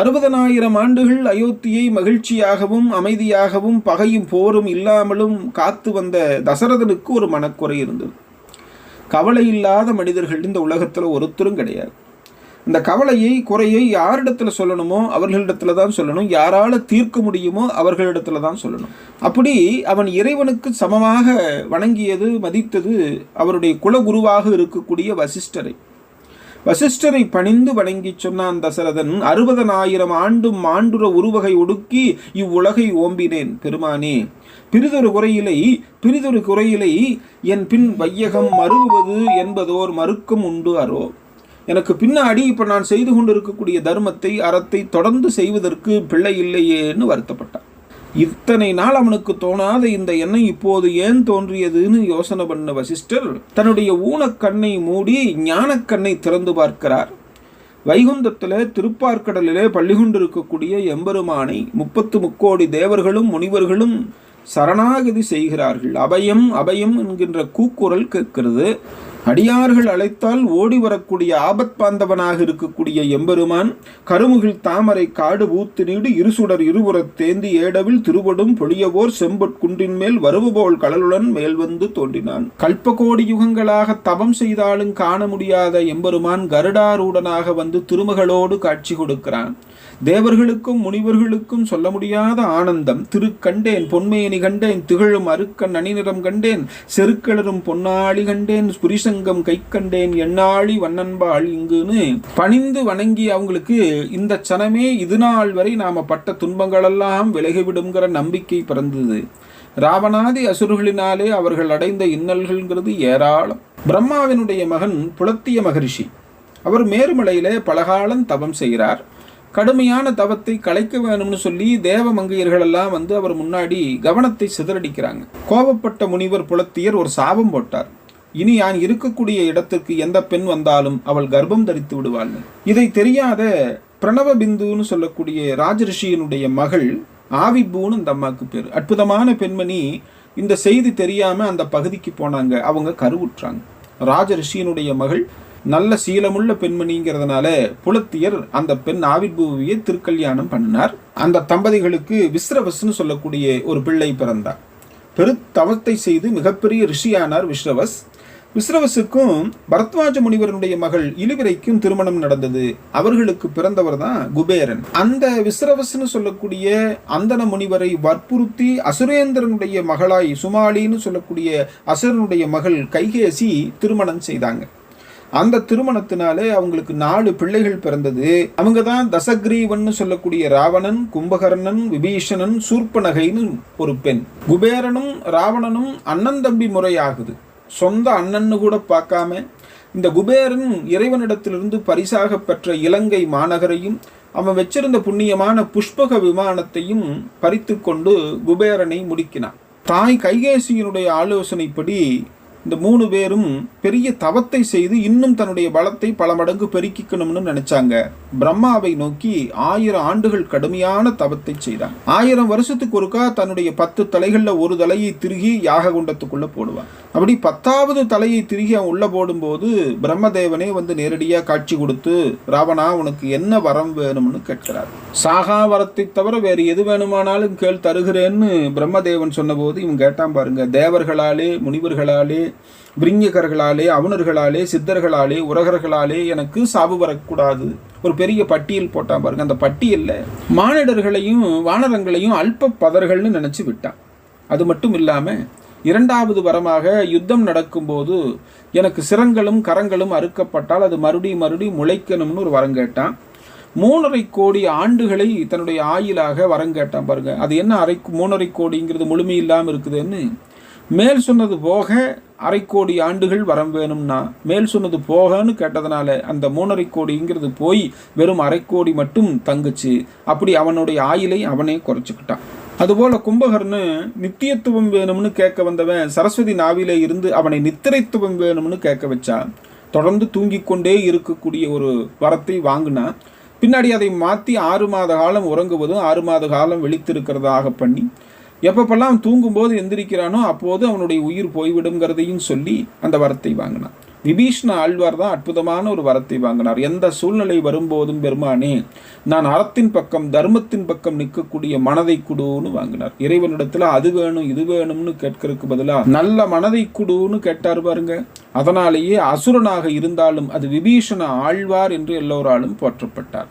அறுபதனாயிரம் ஆண்டுகள் அயோத்தியை மகிழ்ச்சியாகவும் அமைதியாகவும் பகையும் போரும் இல்லாமலும் காத்து வந்த தசரதனுக்கு ஒரு மனக்குறை இருந்தது. கவலை இல்லாத மனிதர்கள் இந்த உலகத்தில் ஒருத்தரும் கிடையாது. இந்த கவலையை குறையை யாரிடத்துல சொல்லணுமோ அவர்களிடத்துல தான் சொல்லணும். யாரால தீர்க்க முடியுமோ அவர்களிடத்துல தான் சொல்லணும். அப்படி அவன் இறைவனுக்கு சமமாக வணங்கியது மதித்தது அவருடைய குலகுருவாக இருக்கக்கூடிய வசிஷ்டரை. வசிஷ்டரை பணிந்து வணங்கி சொன்னான் தசரதன் அறுபதனாயிரம் ஆண்டும் மாண்டுற உருவகை ஒடுக்கி இவ்வுலகை ஓம்பினேன். பெருமானே பிரிதொரு குறையிலை பிரிதொரு குறையிலை என் பின் வையகம் மறுவது என்பதோர் மறுக்கம் உண்டு அரோ எனக்கு பின்னாடி இப்போ நான் செய்து கொண்டிருக்கக்கூடிய தர்மத்தை அறத்தை தொடர்ந்து செய்வதற்கு பிள்ளை இல்லையேன்னு வருத்தப்பட்டான். இத்தனை நாள் அவனுக்கு தோணாத இந்த எண்ணம் இப்போது ஏன் தோன்றியதுன்னு யோசனை பண்ண வசிஷ்டர் தன்னுடைய ஊனக்கண்ணை மூடி ஞானக்கண்ணை திறந்து பார்க்கிறார். வைகுந்தத்தில் திருப்பார்க்கடலிலே பள்ளி கொண்டிருக்கக்கூடிய எம்பெருமானை முப்பத்து முக்கோடி தேவர்களும் முனிவர்களும் சரணாகதி செய்கிறார்கள். அபயம் அபயம் என்கின்ற கூக்குரல் கேட்கிறது. அடியார்கள் அழைத்தால் ஓடி வரக்கூடிய ஆபத் பாந்தவனாக இருக்கக்கூடிய எம்பெருமான் கருமுகில் தாமரை காடு பூத்து நீடு இருசுடர் இருபுறத் தேந்தி ஏடவில் திருவடும் பொழியவோர் செம்பட்குன்றின் மேல் வருவுபோல் கடலுடன் மேல் வந்து தோன்றினான். கல்பகோடி யுகங்களாக தவம் செய்தாலும் காண முடியாத எம்பெருமான் கருடாரூடனாக வந்து திருமகளோடு காட்சி கொடுக்கிறான். தேவர்களுக்கும் முனிவர்களுக்கும் சொல்ல முடியாத ஆனந்தம். திருக்கண்டேன் பொன்மேனி கண்டேன் திகழும் அருக்கன் அணிநிறம் கண்டேன் செருக்களரும் பொன்னாளி கண்டேன் புரிசங்கம் கை கண்டேன் எண்ணாளி வண்ணன்பாள் இங்குன்னு பணிந்து வணங்கி அவங்களுக்கு இந்த சனமே இது நாள் வரை நாம பட்ட துன்பங்களெல்லாம் விலகிவிடுங்கிற நம்பிக்கை பிறந்தது. ராவணாதி அசுரர்களினாலே அவர்கள் அடைந்த இன்னல்கள்ங்கிறது ஏராளம். பிரம்மாவினுடைய மகன் புலத்திய மகரிஷி. அவர் மேருமலையிலே பலகாலம் தவம் செய்கிறார். கடுமையான தவத்தை கலைக்க வேணும்னு சொல்லி தேவ மங்கையர்கள் எல்லாம் வந்து அவர் முன்னாடி கவனத்தை சிதறடிக்கிறாங்க. கோபப்பட்ட முனிவர் புலத்தியர் ஒரு சாபம் போட்டார். இனி நான் இருக்கக்கூடிய இடத்துக்கு எந்த பெண் வந்தாலும் அவள் கர்ப்பம் தரித்து விடுவாள். இதை தெரியாத பிரணவ பிந்துன்னு சொல்லக்கூடிய ராஜரிஷியினுடைய மகள் ஆவிபூன்னு அந்த அம்மாவுக்கு பேர். அற்புதமான பெண்மணி இந்த செய்தி தெரியாம அந்த பகுதிக்கு போனாங்க. அவங்க கருவுற்றாங்க. ராஜரிஷியினுடைய மகள் நல்ல சீலமுள்ள பெண்மணிங்கிறதுனால புலத்தியர் அந்த பெண் ஆவிர்பூவியை திருக்கல்யாணம் பண்ணினார். அந்த தம்பதிகளுக்கு விஸ்ரவஸ்னு சொல்லக்கூடிய ஒரு பிள்ளை பிறந்தார். பெருத்தவத்தை செய்து மிகப்பெரிய ரிஷியானார் விஸ்ரவஸ். விஸ்ரவசுக்கும் பரத்வாஜ முனிவரனுடைய மகள் இழுவிரைக்கும் திருமணம் நடந்தது. அவர்களுக்கு பிறந்தவர் தான் குபேரன். அந்த விஸ்ரவசுன்னு சொல்லக்கூடிய அந்தன முனிவரை வற்புறுத்தி அசுரேந்திரனுடைய மகளாய் சுமாலின்னு சொல்லக்கூடிய அசுரனுடைய மகள் கைகேசி திருமணம் செய்தாங்க. அந்த திருமணத்தினாலே அவங்களுக்கு நாலு பிள்ளைகள் பிறந்தது. அவங்க தான் தசக்ரீவன் சொல்லக்கூடிய ராவணன் கும்பகர்ணன் விபீஷணன் சூர்பனகைன்னு ஒரு பெண். குபேரனும் ராவணனும் அண்ணன் தம்பி முறையாகுது. சொந்த அண்ணன்னு கூட பார்க்காம இந்த குபேரன் இறைவனிடத்திலிருந்து பரிசாக பெற்ற இலங்கை மாநகரையும் அவன் வச்சிருந்த புண்ணியமான புஷ்பக விமானத்தையும் பறித்து கொண்டு குபேரனை முடிக்கினான். தாய் கைகேசியினுடைய ஆலோசனைப்படி இந்த மூணு பேரும் பெரிய தவத்தை செய்து இன்னும் தன்னுடைய பலத்தை பல மடங்கு பெருக்கிக்கணும்னு நினைச்சாங்க. பிரம்மாவை நோக்கி ஆயிரம் ஆண்டுகள் கடுமையான தவத்தை செய்தாங்க ஆயிரம் வருஷத்துக்கு ஒருக்கா தன்னுடைய பத்து தலைகளில் ஒரு தலையை திருகி யாக குண்டத்துக்குள்ள போடுவான். அப்படி பத்தாவது தலையை திருகி அவன் உள்ள போடும்போது பிரம்மதேவனே வந்து நேரடியாக காட்சி கொடுத்து ராவணா உனக்கு என்ன வரம் வேணும்னு கேட்கிறார். சாகா வரத்தை தவிர வேறு எது வேணுமானாலும் கேள் தருகிறேன்னு பிரம்மதேவன் சொன்னபோது இவன் கேட்டான் பாருங்க தேவர்களாலே முனிவர்களாலே பிரிங்ககர்களாலே அவுணர்களாலே சித்தர்களாலே உரகர்களாலே எனக்கு சாவு வரக்கூடாது. ஒரு பெரிய பட்டியல் போட்டான் பாருங்க. அந்த பட்டியலில் மானிடர்களையும் வானரங்களையும் அல்ப பதர்கள்னு நினச்சி விட்டான். அது மட்டும் இல்லாமல் இரண்டாவது வரமாக யுத்தம் நடக்கும்போது எனக்கு சிரங்களும் கரங்களும் அறுக்கப்பட்டால் அது மறுபடியும் மறுபடியும் முளைக்கணும்னு ஒரு வரம் கேட்டான். மூணரை கோடி ஆண்டுகளை தன்னுடைய ஆயிலாக வரம் கேட்டான் பாருங்க. அது என்ன அரை மூணரை கோடிங்கிறது முழுமை இல்லாமல் இருக்குதுன்னு மேல் சொன்னது போக அரை கோடி ஆண்டுகள் வரம் வேணும்னா மேல் சொன்னது போகன்னு கேட்டதுனால அந்த மூணரை கோடிங்கிறது போய் வெறும் அரை கோடி மட்டும் தங்குச்சு. அப்படி அவனுடைய ஆயிலை அவனே குறைச்சிக்கிட்டான். அதுபோல கும்பகர்னு நித்தியத்துவம் வேணும்னு கேட்க வந்தவன் சரஸ்வதி நாவிலே இருந்து அவனை நித்திரைத்துவம் வேணும்னு கேட்க வச்சான். தொடர்ந்து தூங்கிக் கொண்டே இருக்கக்கூடிய ஒரு வரத்தை வாங்கினா பின்னாடி அதை மாற்றி ஆறு மாத காலம் உறங்குவதும் ஆறு மாத காலம் விழித்திருக்கிறதாக பண்ணி எப்பப்பெல்லாம் தூங்கும்போது எந்திரிக்கிறானோ அப்போது அவனுடைய உயிர் போய்விடுங்கிறதையும் சொல்லி அந்த வரத்தை வாங்கினான். விபீஷ்ண ஆழ்வார் தான் அற்புதமான ஒரு வரத்தை வாங்கினார். எந்த சூழ்நிலை வரும்போதும் பெருமானே நான் அறத்தின் பக்கம் தர்மத்தின் பக்கம் நிற்கக்கூடிய மனதை குடுன்னு வாங்கினார். இறைவனிடத்துல அது வேணும் இது வேணும்னு கேட்கறதுக்கு பதிலாக நல்ல மனதை குடுன்னு கேட்டார் பாருங்க. அதனாலேயே அசுரனாக இருந்தாலும் அது விபீஷண ஆழ்வார் என்று எல்லோராலும் போற்றப்பட்டார்.